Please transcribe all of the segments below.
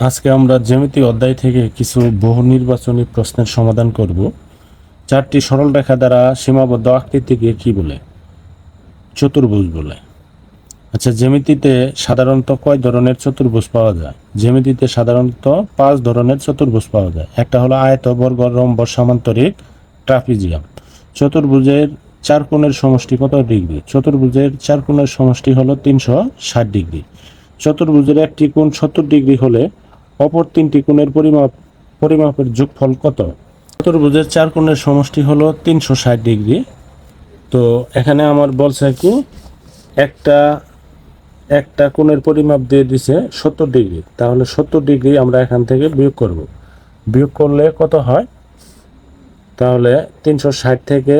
আজকে আমরা জ্যামিতি অধ্যায় থেকে কিছু বহু নির্বাচনী প্রশ্নের সমাধান করব। চারটি সরল রেখা দ্বারা সীমাবদ্ধ আকৃতিকে কি বলে? চতুর্ভুজ বলে। আচ্ছা জ্যামিতিতে সাধারণত কয় ধরনের চতুর্ভুজ পাওয়া যায়? জ্যামিতিতে সাধারণত পাঁচ ধরনের চতুর্ভুজ পাওয়া যায়। একটা হলো আয়ত, বর্গ রম্বস সামান্তরিক, ট্রাপিজিয়াম। চতুর্ভুজের চার কোণের সমষ্টি কত ডিগ্রি? চতুর্ভুজের চার কোণের সমষ্টি হলো তিনশো ষাট ডিগ্রি। চতুর্ভুজের একটি কোণ সত্তর ডিগ্রি হলে অপর তিনটি কোণের পরিমাপ, পরিমাপের যোগফল কত? চতুর্ভুজের চার কোণের সমষ্টি হলো তিনশো ষাট ডিগ্রি। তো এখানে আমার বলছে কি, একটা একটা কোণের পরিমাপ দিয়ে দিছে সত্তর ডিগ্রি। তাহলে সত্তর ডিগ্রি আমরা এখান থেকে বিয়োগ করব। বিয়োগ করলে কত হয়? তাহলে তিনশো ষাট থেকে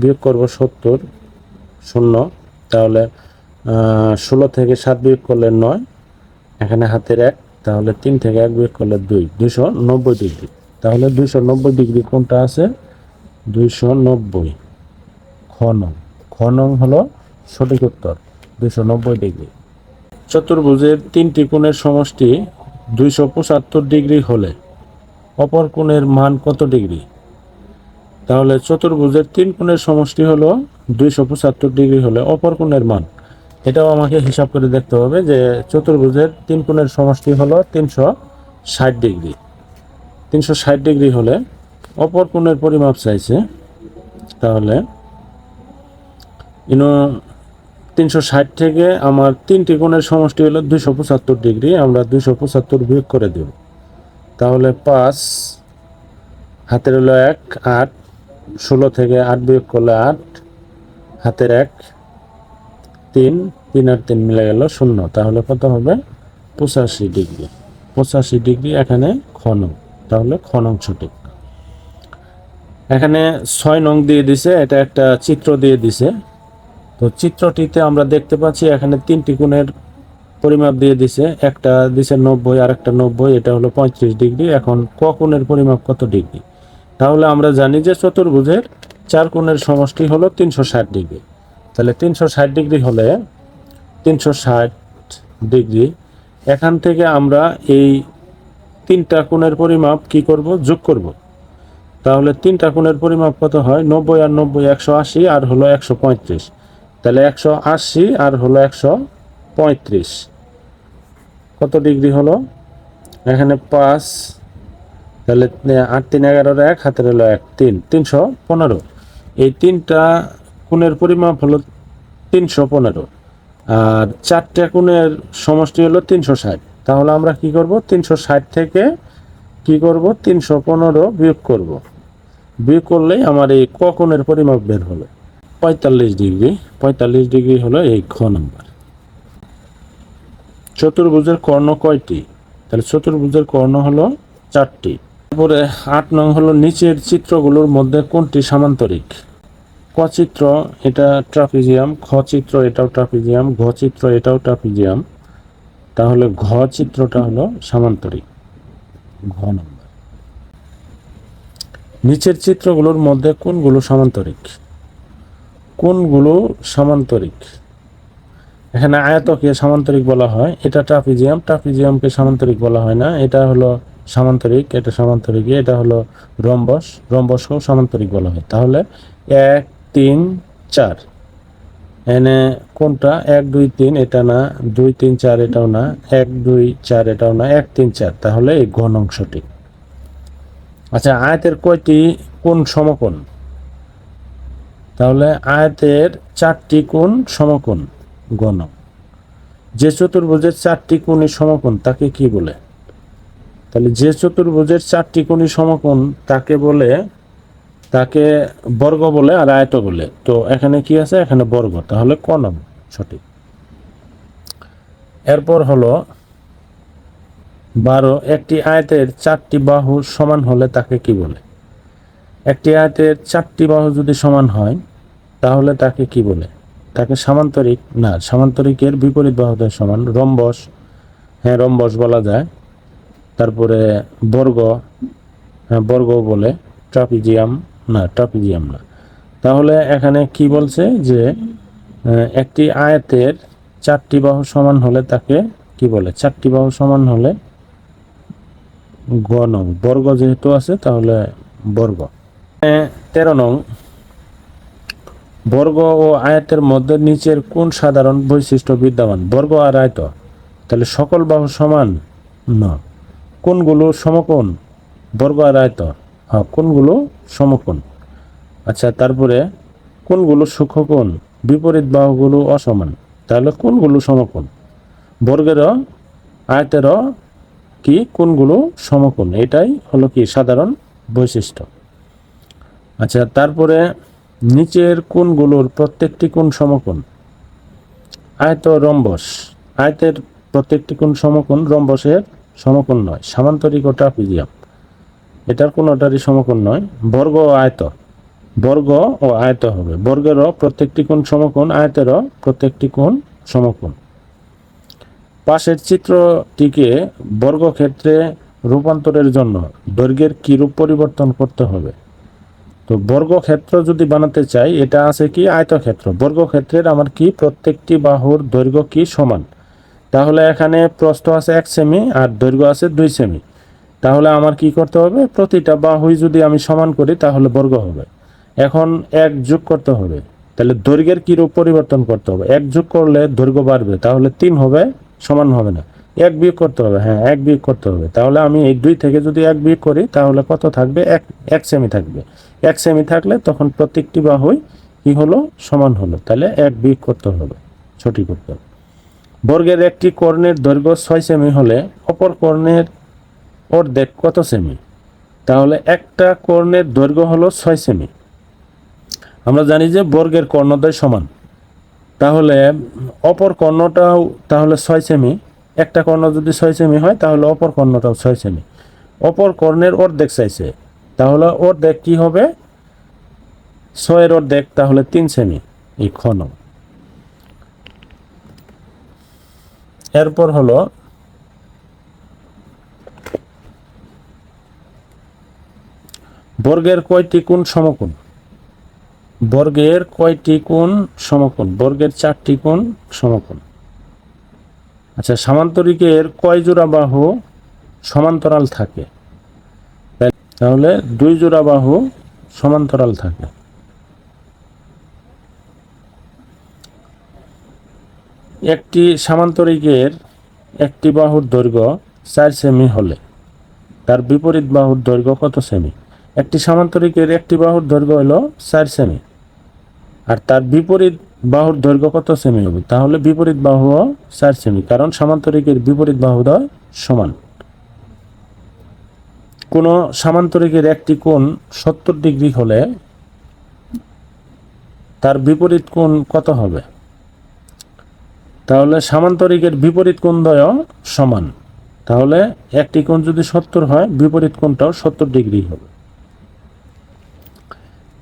বিয়োগ করব সত্তর, শূন্য। তাহলে ষোলো থেকে সাত বিয়োগ করলে নয়। এখানে হাতের এক। তাহলে তিন থেকে এক বিয়োগ করলে দুই, দুইশো নব্বই ডিগ্রি। তাহলে দুইশো নব্বই ডিগ্রি কোনটা আছে? দুইশো নব্বই। খনং খনং হলো সঠিক উত্তর, দুইশো নব্বই ডিগ্রি। চতুর্ভুজের তিনটি কোণের সমষ্টি দুইশো পঁচাত্তর ডিগ্রি হলে অপর কোণের মান কত ডিগ্রি? তাহলে চতুর্ভুজের তিন কোণের সমষ্টি হলো দুইশো পঁচাত্তর ডিগ্রি হলে অপর কোণের মান এটাও আমাকে হিসাব করে দেখতে হবে যে চতুর্ভুজের তিন কোণের সমষ্টি হলো তিনশো ষাট ডিগ্রি। তিনশো ষাট ডিগ্রি হলে অপর কোণের পরিমাপ চাইছে, তাহলে ইনো তিনশো ষাট থেকে আমার তিনটি কোণের সমষ্টি হলো দুশো পঁচাত্তর ডিগ্রি, আমরা দুশো পঁচাত্তর বিয়োগ করে দেব। তাহলে পাঁচ, হাতের হলো এক, আট, ষোলো থেকে আট বিয়োগ করলে আট, হাতের এক তিন তিন আর তিন মিলে গেল শূন্য। তাহলে কত হবে? পঁচাশি ডিগ্রি। পঁচাশি ডিগ্রি এখানে খনং তাহলে খনং সঠিক। এখানে ছয় নং দিয়ে দিছে, এটা একটা চিত্র দিয়ে দিছে। তো চিত্রটিতে আমরা দেখতে পাচ্ছি এখানে তিনটি কোণের পরিমাপ দিয়ে দিছে। একটা দিছে নব্বই আর একটা নব্বই, এটা হলো পঁয়ত্রিশ ডিগ্রি। এখন ক কোণের পরিমাপ কত ডিগ্রি? তাহলে আমরা জানি যে চতুর্ভুজের চার কোণের সমষ্টি হলো তিনশো ষাট ডিগ্রি। তাহলে তিনশো ষাট ডিগ্রি হলে তিনশো ষাট ডিগ্রি। এখান থেকে আমরা এই তিনটা কোণের পরিমাপ কি করব? যোগ করব। তাহলে তিনটা কোণের পরিমাপ কত হয়? নব্বই আর নব্বই একশো আশি, আর হলো একশো পঁয়ত্রিশ। তাহলে একশো আশি আর হলো একশো পঁয়ত্রিশ। কত ডিগ্রি হলো? এখানে পাঁচ, তাহলে আট তিন এগারোর এক, হাতের হলো এক তিন, তিনশো পনেরো। এই তিনটা কোণের পরিমাপ হলো তিনশো পনেরো। আর চারটে কোণের সমষ্টি হলো তিনশো ষাট। তাহলে আমরা কি করব? তিনশো ষাট থেকে কি করব? তিনশো পনেরো বিয়োগ করব। বিয়োগ করলেই আমার এই ক পরিমাপ বের হলো। পঁয়তাল্লিশ ডিগ্রি। পঁয়তাল্লিশ ডিগ্রি হলো এই খ নাম্বার। চতুর্ভুজের কর্ণ কয়টি? তাহলে চতুর্ভুজের কর্ণ হলো চারটি। তারপরে আট নং হলো নিচের চিত্রগুলোর মধ্যে কোনটি সামান্তরিক? ক চিত্র এটা ট্রাপিজিয়াম চিত্র এটাও ট্রাপিজিয়াম চিত্র এটাও ট্রাপিজিয়াম। তাহলে ঘ চিত্রটা হলো সামান্তরিক, ঘ নম্বর। নিচের চিত্রগুলোর মধ্যে কোনগুলো সামান্তরিক? কোনগুলো সামান্তরিক? এখানে আয়তকে সামান্তরিক বলা হয়, এটা ট্রাপিজিয়াম, ট্রাপিজিয়ামকে সামান্তরিক বলা হয় না, এটা হলো সামান্তরিক, এটা সামান্তরিক, এটা হলো রম্বস, রম্বসকেও সামান্তরিক বলা হয়। তাহলে এক তিন, চার। এনে কোনটা? এক, দুই, তিন, এটা না। দুই, তিন, চার, এটাও না। এক, দুই, চার, এটাও না। এক, তিন, চার। তাহলে এই ঘন অংশটি। আচ্ছা আয়তের কয়টি? কোন সমকোণ? তাহলে আয়তের চারটি কোণ সমকোণ গণ যে চতুর্ভুজের চারটি কোণই সমকোণ, তাকে কি বলে? তাহলে যে চতুর্ভুজের চারটি কোণই সমকোণ, তাকে বলে তাকে বর্গ বলে আর আয়ত বলে। তো এখানে কি আছে? এখানে বর্গ। তাহলে ক নং সঠিক। এরপর হলো বারো, একটি আয়তের চারটি বাহু সমান হলে তাকে কি বলে? একটি আয়তের চারটি বাহু যদি সমান হয়, তাহলে তাকে কি বলে? তাকে সামান্তরিক। না, সামান্তরিকের বিপরীত বাহুদের সমান। রম্বস। হ্যাঁ রম্বস বলা যায়। তারপরে বর্গ। হ্যাঁ বর্গ বলে। ট্রাপিজিয়াম। না ট্রাপিজিয়াম না। তাহলে এখানে কি বলছে যে একটি আয়াতের চারটি বাহু সমান হলে তাকে কি বলে? চারটি বাহু সমান হলে গ নং। বর্গ যেহেতু আছে, তাহলে বর্গ। তেরো নং। বর্গ ও আয়াতের মধ্যে নিচের কোন সাধারণ বৈশিষ্ট্য বিদ্যমান? বর্গ আর আয়ত। তাহলে সকল বাহু সমান? না। কোনগুলো সমকোণ? বর্গ আর আয়ত। হ্যাঁ কোনগুলো সমকোণ? আচ্ছা তারপরে কোনগুলো সূক্ষ্মকোণ বিপরীত বাহুগুলো অসমান। তাহলে কোনগুলো সমকোণ? বর্গেরও আয়তেরও কি কোনগুলো সমকোণ? এটাই হলো কি সাধারণ বৈশিষ্ট্য। আচ্ছা তারপরে নিচের কোণগুলোর প্রত্যেকটি কোণ সমকোণ? আয়ত রম্বস। আয়তের প্রত্যেকটি কোণ সমকোণ রম্বসের সমকোণ নয়, সামান্তরিক ও ট্রাপিজিয়াম। এটার কোনোটারই সমকোণ নয়। বর্গ ও আয়ত। বর্গ ও আয়ত হবে। বর্গেরও প্রত্যেকটি কোণ সমকোণ, আয়তেরও প্রত্যেকটি কোণ সমকোণ। পাশের চিত্রটিকে বর্গক্ষেত্রে রূপান্তরের জন্য দৈর্ঘ্যের কি রূপ পরিবর্তন করতে হবে। তো বর্গক্ষেত্র যদি বানাতে চাই, এটা আছে কি? আয়তক্ষেত্র। বর্গক্ষেত্রের আমার কি? প্রত্যেকটি বাহুর দৈর্ঘ্য কি সমান? তাহলে এখানে প্রস্থ আছে এক সেমি আর দৈর্ঘ্য আছে দুই সেমি। তাহলে আমার কি করতে হবে? প্রতিটা বাহুই যদি আমি সমান করি, তাহলে বর্গ হবে। এখন এক যোগ করতে হবে। তাহলে দৈর্ঘ্যের কি রূপ পরিবর্তন করতে হবে? এক যোগ করলে দৈর্ঘ্য বাড়বে, তাহলে তিন হবে, সমান হবে না। এক বিয়োগ করতে হবে হ্যাঁ এক বিয়োগ করতে হবে। তাহলে আমি এই দুই থেকে যদি এক বিয়োগ করি, তাহলে কত থাকবে? এক এক সেমি থাকবে। এক সেমি থাকলে তখন প্রত্যেকটি বাহুই কি হলো? সমান হলো। তাহলে এক বিয়োগ করতে হবে। সঠিক উত্তর। বর্গের একটি কর্ণের দৈর্ঘ্য ছয় সেমি হলে অপর কর্ণের অর্ধেক কত সেমি? তাহলে একটা কর্ণের দৈর্ঘ্য হলো ছয় সেমি। আমরা জানি যে বর্গের কর্ণদ্বয় সমান। তাহলে অপর কর্ণটাও তাহলে ছয় সেমি। একটা কর্ণ যদি ছয় সেমি হয়, তাহলে অপর কর্ণটাও ছয় সেমি। অপর কর্ণের অর্ধেক চাইছে। তাহলে অর্ধেক কি হবে? ছয়ের অর্ধেক, তাহলে তিন সেমি। এই খন এরপর হলো বর্গের কয়টি কোণ সমকোণ? বর্গের কয়টি কোণ সমকোণ? বর্গের চারটি কোণ সমকোণ। আচ্ছা সামান্তরিকের কয় জোড়া বাহু সমান্তরাল থাকে? তাহলে দুই জোড়া বাহু সমান্তরাল থাকে। একটি সামান্তরিকের একটি বাহুর দৈর্ঘ্য চার সেমি হলে, তার বিপরীত বাহুর দৈর্ঘ্য কত সেমি? একটি সামান্তরিকের একটি বাহুর দৈর্ঘ্য হলো চার সেমি। আর তার বিপরীত বাহুর দৈর্ঘ্য কত সেমি হবে? তাহলে বিপরীত বাহু চার সেমি, কারণ সামান্তরিকের বিপরীত বাহুদ্বয় সমান। কোন সামান্তরিকের একটি কোণ সত্তর ডিগ্রি হলে তার বিপরীত কোণ কত হবে? তাহলে সামান্তরিকের বিপরীত কোণদ্বয় সমান। তাহলে একটি কোণ যদি সত্তর হয়, বিপরীত কোণটাও সত্তর ডিগ্রি হবে।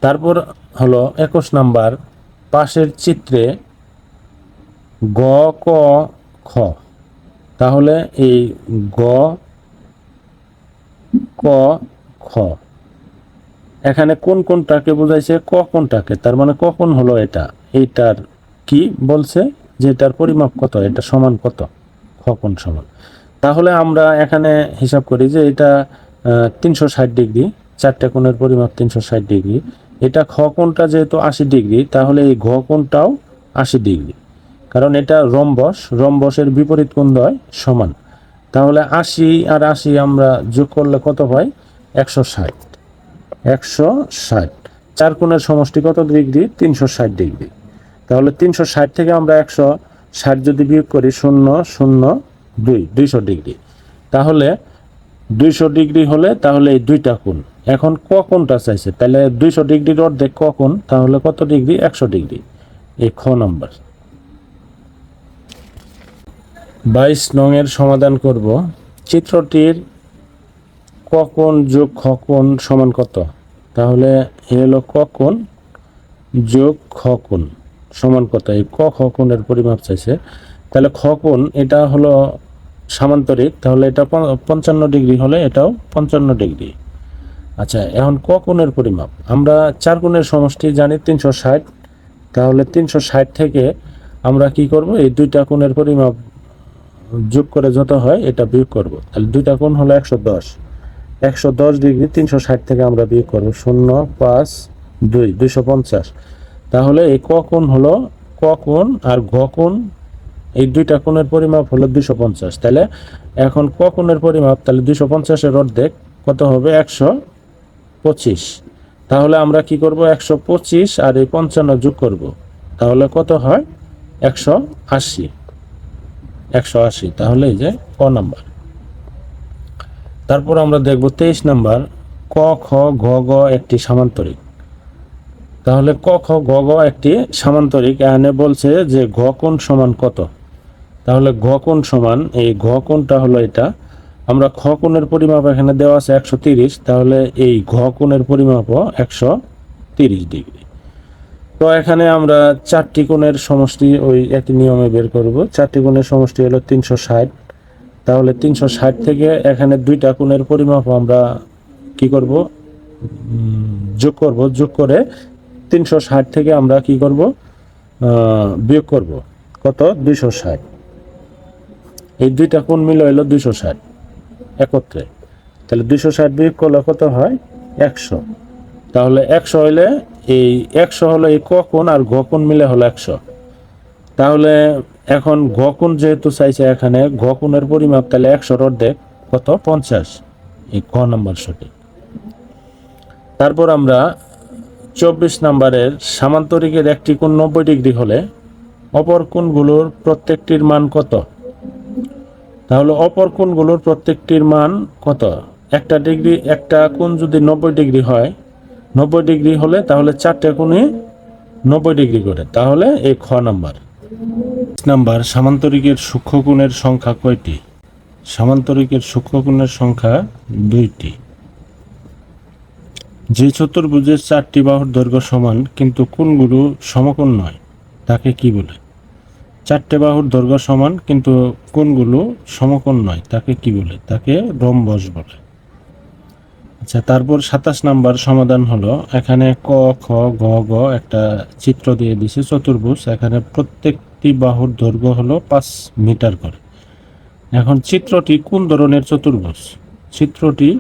তারপর হলো একুশ নাম্বার, পাশের চিত্রে গ, ক, খ। তাহলে এই গ, ক, খ। এখানে কোন কোনটাকে বোঝাইছে? ক কোনটাকে? তার মানে কখন হলো এটা? এইটার কি বলছে? যে এটার পরিমাপ কত? এটা সমান কত? খ কোন সমান? তাহলে আমরা এখানে হিসাব করি যে এটা তিনশো ষাট ডিগ্রি, চারটা কোণের পরিমাপ তিনশো ষাট ডিগ্রি। এটা খ কোণটা যেহেতু আশি ডিগ্রি, তাহলে এই ঘ কোণটাও আশি ডিগ্রি। কারণ এটা রম্বস, রম্বসের বিপরীত কোণ হয় সমান। তাহলে আশি আর আশি আমরা যোগ করলে কত পাই একশো ষাট। একশো ষাট। চার কোণের সমষ্টি কত ডিগ্রি? তিনশো ষাট ডিগ্রি। তাহলে তিনশো ষাট থেকে আমরা একশো ষাট যদি বিয়োগ করি, শূন্য শূন্য, দুই, দুইশো ডিগ্রি। তাহলে দুইশো ডিগ্রি হলে তাহলে এই দুইটা কোণ। এখন ক কোণটা চাইছে? তাহলে দুইশো ডিগ্রির অর্ধেক ক কোণ তাহলে কত ডিগ্রি? একশো ডিগ্রি। এই খ নাম্বার। বাইশ নং এর সমাধান করব। চিত্রটির ক কোণ যোগ খ কোণ সমান কত? তাহলে হলো ক কোণ যোগ খ কোণ সমান কত? এই ক খ কোণের পরিমাপ চাইছে। তাহলে খ কোণ এটা হলো সামান্তরিক, তাহলে এটা পঞ্চান্ন ডিগ্রি হলে এটাও পঞ্চান্ন ডিগ্রি। আচ্ছা এখন ক কোণের পরিমাপ? আমরা চার কোণের সমষ্টি জানি তিনশো ষাট, তাহলে তিনশো ষাট থেকে আমরা কি করব? এই দুইটা কোণের পরিমাপ যোগ করে যত হয়, এটা বিয়োগ করব। তাহলে দুইটা কোণ হলো একশো দশ। একশো দশ ডিগ্রি তিনশো ষাট থেকে আমরা বিয়োগ করব। শূন্য, পাঁচ, দুই, দুইশো পঞ্চাশ। তাহলে এই ক কোণ হলো ক কোণ আর ঘ কোণ, এই দুইটা কোণের পরিমাপ হলো দুইশো পঞ্চাশ। তাহলে এখন ক কোণের পরিমাপ, তাহলে দুইশো পঞ্চাশের অর্ধেক কত হবে? একশো। পঁচিশ। তাহলে আমরা কি করব? একশো পঁচিশ আর এই পঞ্চান্ন যোগ করব। তাহলে কত হয়? একশো আশি। একশো আশি। তাহলে এই যে ক নাম্বার। তারপর আমরা দেখব তেইশ নাম্বার। ক, খ, ঘ, গ একটি সামান্তরিক। তাহলে ক, খ গ গ একটি সামান্তরিক। এখানে বলছে যে ঘ কোণ সমান কত? তাহলে ঘ কোণ সমান, এই ঘ কোণটা হলো এটা। আমরা খ কোণের পরিমাপ এখানে দেওয়া আছে একশো তিরিশ, তাহলে এই ঘ কোণের পরিমাপও একশো তিরিশ ডিগ্রি। তো এখানে আমরা চারটি কোণের সমষ্টি ওই একই নিয়মে বের করব। চারটি কোণের সমষ্টি হলো তিনশো ষাট। তাহলে তিনশো ষাট থেকে এখানে দুইটা কোণের পরিমাপ আমরা কি করব? যোগ করব। যোগ করে তিনশো ষাট থেকে আমরা কি করব? বিয়োগ করব। কত? দুইশো ষাট। এই দুইটা কোণ মিলে হলো দুইশো ষাট। একত্রে। তাহলে দুইশো ষাট বিয়োগ করলে কত হয়? একশো। তাহলে একশো হইলে এই একশো হলো এই ক কোণ আর ঘ কোণ মিলে হলো একশো। তাহলে এখন ঘ কোণ যেহেতু চাইছে এখানে, ঘ কোণের পরিমাপ তাহলে একশোর অর্ধেক কত? পঞ্চাশ। এই ক নাম্বার সঠিক। তারপর আমরা চব্বিশ নম্বরের সামান্তরিকের একটি কোণ নব্বই ডিগ্রি হলে অপর কোণগুলোর প্রত্যেকটির মান কত? তাহলে অপর কোণগুলোর প্রত্যেকটির মান কত? একটা ডিগ্রি, একটা কোণ যদি নব্বই ডিগ্রি হয়, নব্বই ডিগ্রি হলে তাহলে চারটে কোণে নব্বই ডিগ্রি করে। তাহলে এই খ নাম্বার। নাম্বার, সামান্তরিকের সূক্ষ্মকোণের সংখ্যা কয়টি? সামান্তরিকের সূক্ষ্মকোণের সংখ্যা দুইটি। যে চতুর্ভুজের চারটি বাহুর দৈর্ঘ্য সমান, কিন্তু কোণগুলো সমকোণ নয়, তাকে কি বলে? চারটে বাহুর দৈর্ঘ্য সমান, কিন্তু কোনগুলো সমকোণ নয়। তাকে কি বলে? তাকে রম্বস বলে। আচ্ছা তারপর সাতাশ নাম্বার সমাধান হলো, এখানে ক, খ, গ গ একটা চিত্র দিয়ে দিছে, চতুর্ভুজ। এখানে প্রত্যেকটি বাহুর দৈর্ঘ্য হলো পাঁচ মিটার করে। এখন চিত্রটি কোন ধরনের চতুর্ভুজ? চিত্রটি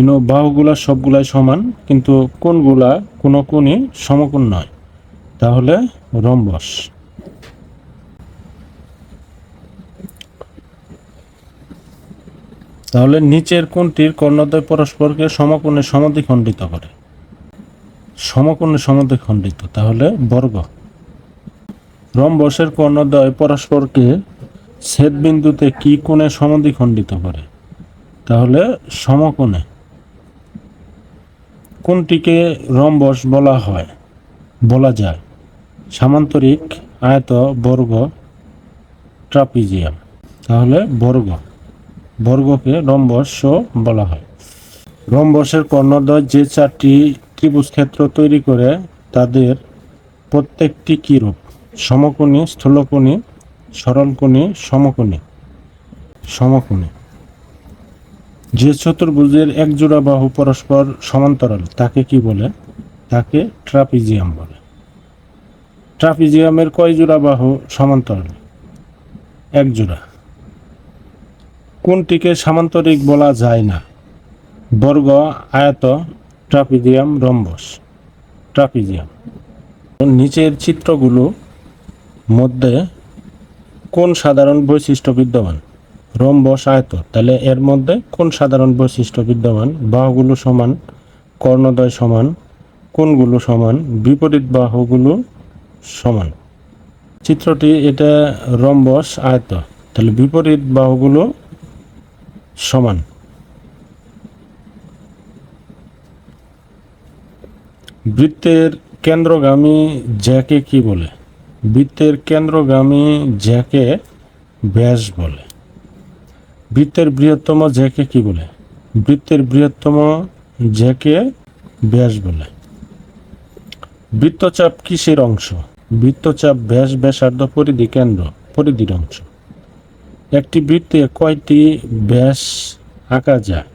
ইনো বাহুগুলা সবগুলাই সমান, কিন্তু কোনগুলা কোনো কোণই সমকোণ নয়। তাহলে রম্বস। তাহলে নিচের কোণটির কর্ণদ্বয় পরস্পরকে সমকোণে সমদ্বিখণ্ডিত করে। সমকোণে সমদ্বিখণ্ডিত তাহলে বর্গ। রম্বসের কর্ণদ্বয় পরস্পরকে ছেদবিন্দুতে কি কোণে সমদ্বিখণ্ডিত করে? তাহলে সমকোণে। কোনটিকে রম্বস বলা হয়, বলা যায়। সামান্তরিক আয়ত বর্গ ট্রাপিজিয়াম, তাহলে বর্গ। বর্গকে রম্বস বলা হয়। রম্বসের কর্ণদ্বয় যে চারটি ত্রিভুজ ক্ষেত্র তৈরি করে, তাদের প্রত্যেকটি কী রূপ সমকোণী, স্থূলকোণী, সরলকোণী, সমকোণী। সমকোণী। যে চতুর্ভুজের এক জোড়া বাহু পরস্পর সমান্তরাল, তাকে কি বলে? তাকে ট্রাপিজিয়াম বলে। ট্রাপিজিয়ামের কয় জোড়া বাহু সমান্তরাল? এক জোড়া। কোনটিকে সামান্তরিক বলা যায় না? বর্গ, আয়ত, ট্রাপিজিয়াম, রম্বস। ট্রাপিজিয়াম। নিচের চিত্রগুলো মধ্যে কোন সাধারণ বৈশিষ্ট্য বিদ্যমান? রম্বস, আয়ত। তাহলে এর মধ্যে কোন সাধারণ বৈশিষ্ট্য বিদ্যমান? বাহুগুলো সমান, কর্ণদ্বয় সমান কোনগুলো সমান, বিপরীত বাহুগুলো সমান। চিত্রটি এটা রম্বস, আয়ত। তাহলে বিপরীত বাহুগুলো সমান। বৃত্তের কেন্দ্রগামী জ্যাকে কি বলে? বৃত্তের কেন্দ্রগামী জ্যাকে ব্যাস বলে। বৃত্তের বৃহত্তম জ্যাকে কি বলে? বৃত্তের বৃহত্তম জ্যাকে ব্যাস বলে। বৃত্তচাপ কিসের অংশ? বৃত্তচাপ ব্যাস ব্যাসার্ধ পরিধি কেন্দ্র, পরিধির অংশ। একটি বৃত্তে কয়টি ব্যাস আঁকা যায়?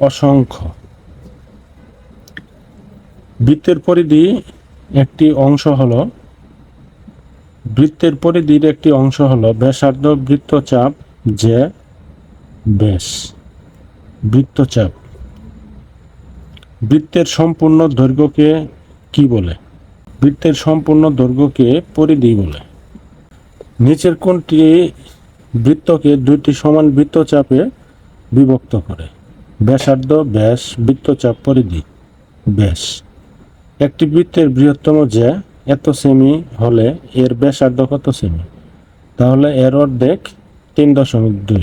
অসংখ্য। বৃত্তের পরিধি একটি অংশ হলো, বৃত্তের পরিধির একটি অংশ হলো ব্যাসার্ধ বৃত্তচাপ যে ব্যাস, বৃত্তচাপ। বৃত্তের সম্পূর্ণ দৈর্ঘ্যকে কি বলে? বৃত্তের সম্পূর্ণ দৈর্ঘ্যকে পরিধি বলে। নিচের কোনটি বৃত্তকে দুইটি সমান বৃত্তচাপে বিভক্ত করে। ব্যাসার্ধ, ব্যাস, বৃত্তচাপ পরিধি, ব্যাস। একটি বৃত্তের বৃহত্তম যে এত সেমি হলে এর ব্যাসার্ধ কত সেমি? তাহলে এর অর্ধেক তিন দশমিক দুই।